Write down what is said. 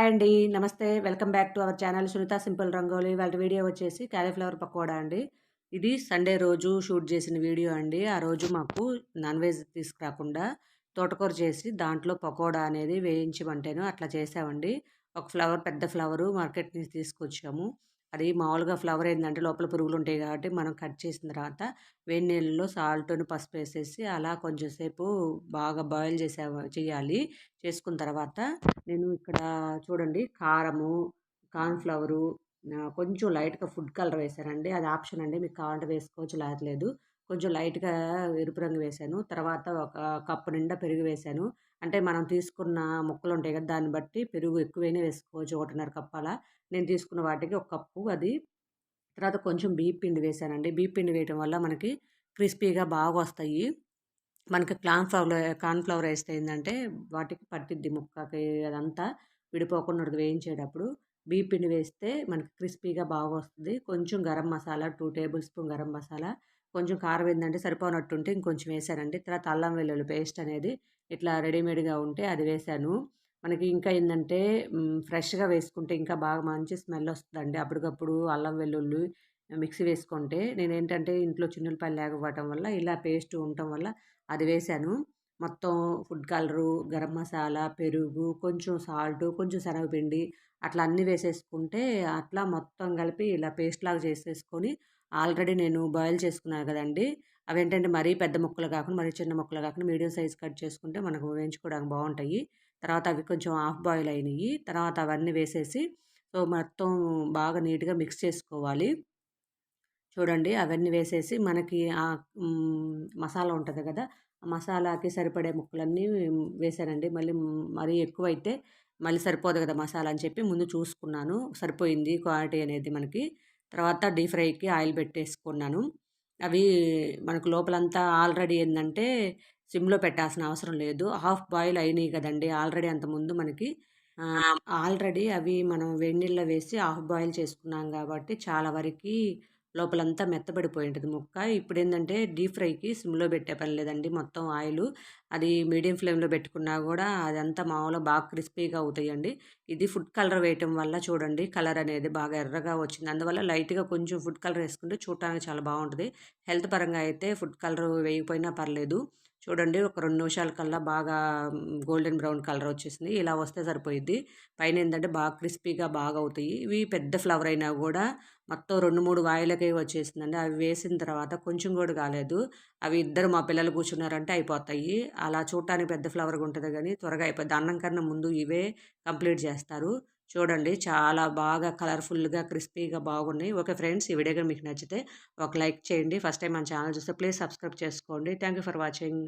Hi అండి నమస్తే. Welcome back to our channel Sunitha simple Rangoli. వాళ్ళ వీడియో వచ్చేసి క్యాలీఫ్లవర్ పకోడా అండి. ఇది సండే రోజు షూట్ చేసిన వీడియో అండి. ఆ రోజు మాకు నాన్ వెజ్ తీసుకురాకుండా తోటకూర చేసి దాంట్లో పకోడా అనేది వేయించమంటేను అట్లా చేసామండి. ఒక ఫ్లవర్ పెద్ద ఫ్లవరు మార్కెట్ నుంచి తీసుకొచ్చాము. అది మామూలుగా ఫ్లవర్ ఏంటంటే లోపల పురుగులు ఉంటాయి కాబట్టి మనం కట్ చేసిన తర్వాత వేడి నీళ్ళలో సాల్ట్ని పసుపు వేసేసి అలా కొంచెంసేపు బాగా బాయిల్ చేసే చేయాలి. చేసుకున్న తర్వాత నేను ఇక్కడ చూడండి కారము కార్న్ఫ్లవరు కొంచెం లైట్గా ఫుడ్ కలర్ వేసానండి. అది ఆప్షన్ అండి. మీకు కావాలంటే వేసుకోవచ్చు లేదలేదు కొంచెం లైట్గా ఎరుపు రంగు వేసాను. తర్వాత ఒక కప్పు నిండా పెరుగు వేశాను అంటే మనం తీసుకున్న ముక్కలు ఉంటాయి కదా దాన్ని బట్టి పెరుగు ఎక్కువైనా వేసుకోవచ్చు ఒకటిన్నర కప్పు అలా. నేను తీసుకున్న వాటికి ఒక కప్పు అది. తర్వాత కొంచెం బీప్ పిండి వేసానండి. బీప్ పిండి వేయటం వల్ల మనకి క్రిస్పీగా బాగా వస్తాయి. మనకి క్లాన్ ఫ్లవర్ కార్న్ ఫ్లవర్ వేస్తే ఏంటంటే వాటికి పట్టిద్ది ముక్కకి అదంతా. విడిపోకుండా వేయించేటప్పుడు బీపీని వేస్తే మనకి క్రిస్పీగా బాగా వస్తుంది కొంచెం garam masala two tablespoon garam masala కొంచెం కారం ఏంటంటే సరిపోనట్టుంటే ఇంకొంచెం వేసానండి. తర్వాత అల్లం వెల్లుల్లి పేస్ట్ అనేది ఇట్లా రెడీమేడ్గా ఉంటే అది వేసాను. మనకి ఇంకా ఏంటంటే ఫ్రెష్గా వేసుకుంటే ఇంకా బాగా మంచి స్మెల్ వస్తుందండి. అప్పటికప్పుడు అల్లం వెల్లుల్లి మిక్సీ వేసుకుంటే. నేను ఏంటంటే ఇంట్లో చిన్నులపాయలు లేకపోవటం వల్ల ఇలా పేస్ట్ ఉండటం వల్ల అది వేసాను. మొత్తం ఫుడ్ కలరు గరం మసాలా పెరుగు కొంచెం సాల్ట్ కొంచెం శనగపిండి అట్లా అన్నీ వేసేసుకుంటే అట్లా మొత్తం కలిపి ఇలా పేస్ట్ లాగా చేసేసుకొని ఆల్రెడీ నేను బాయిల్ చేసుకున్నాను కదండి అవి ఏంటంటే మరీ పెద్ద ముక్కలు కాకుండా మరీ చిన్న ముక్కలు కాకుండా మీడియం సైజ్ కట్ చేసుకుంటే మనకు వేయించుకోవడానికి బాగుంటాయి. తర్వాత అవి కొంచెం హాఫ్ బాయిల్ అయినాయి. తర్వాత అవన్నీ వేసేసి సో మొత్తం బాగా నీట్గా మిక్స్ చేసుకోవాలి. చూడండి అవన్నీ వేసేసి మనకి మసాలా ఉంటుంది కదా ఆ మసాలాకి సరిపడే ముక్కలన్నీ వేసానండి. మళ్ళీ మరీ ఎక్కువైతే మళ్ళీ సరిపోదు కదా మసాలా అని చెప్పి ముందు చూసుకున్నాను. సరిపోయింది క్వాలిటీ అనేది మనకి. తర్వాత డీప్ ఫ్రైకి ఆయిల్ పెట్టేసుకున్నాను. అవి మనకు లోపలంతా ఆల్రెడీ ఏంటంటే సిమ్లో పెట్టాల్సిన అవసరం లేదు. హాఫ్ బాయిల్ అయినాయి కదండి ఆల్రెడీ అంతకుముందు మనకి. ఆల్రెడీ అవి మనం వేడి వేసి హాఫ్ బాయిల్ చేసుకున్నాం కాబట్టి చాలా వరకు లోపలంతా మెత్తబడిపోయి ఉంటుంది ముక్క. ఇప్పుడు ఏంటంటే డీప్ ఫ్రైకి సిమ్లో పెట్టే పని లేదండి. మొత్తం ఆయిల్ అది మీడియం ఫ్లేమ్లో పెట్టుకున్నా కూడా అదంతా మామూలుగా బాగా క్రిస్పీగా అవుతాయండి. ఇది ఫుడ్ కలర్ వేయటం వల్ల చూడండి కలర్ అనేది బాగా ఎర్రగా వచ్చింది. అందువల్ల లైట్గా కొంచెం ఫుడ్ కలర్ వేసుకుంటే చూడటానికి చాలా బాగుంటుంది. హెల్త్ పరంగా అయితే ఫుడ్ కలర్ వేయకపోయినా పర్లేదు. చూడండి ఒక రెండు నిమిషాల కల్లా బాగా గోల్డెన్ బ్రౌన్ కలర్ వచ్చేసింది. ఇలా వస్తే సరిపోయిద్ది. పైన ఏంటంటే బాగా క్రిస్పీగా బాగా అవుతాయి. ఇవి పెద్ద ఫ్లవర్ అయినా కూడా మొత్తం రెండు మూడు వాయిలకే వచ్చేసిందండి. అవి వేసిన తర్వాత కొంచెం కూడా కాలేదు. అవి ఇద్దరు మా పిల్లలు కూర్చున్నారంటే అయిపోతాయి. అలా చూడటానికి పెద్ద ఫ్లవర్గా ఉంటుంది కానీ త్వరగా అయిపోద్ది. అన్నం కన్నా ముందు ఇవే కంప్లీట్ చేస్తారు. చూడండి. చాలా బాగా కలర్ఫుల్గా క్రిస్పీగా బాగున్నాయి. ఓకే ఫ్రెండ్స్ ఈ వీడియో మీకు నచ్చితే ఒక లైక్ చేయండి. ఫస్ట్ టైం మన ఛానల్ చూస్తే ప్లీజ్ సబ్స్క్రైబ్ చేసుకోండి. Thank you for watching.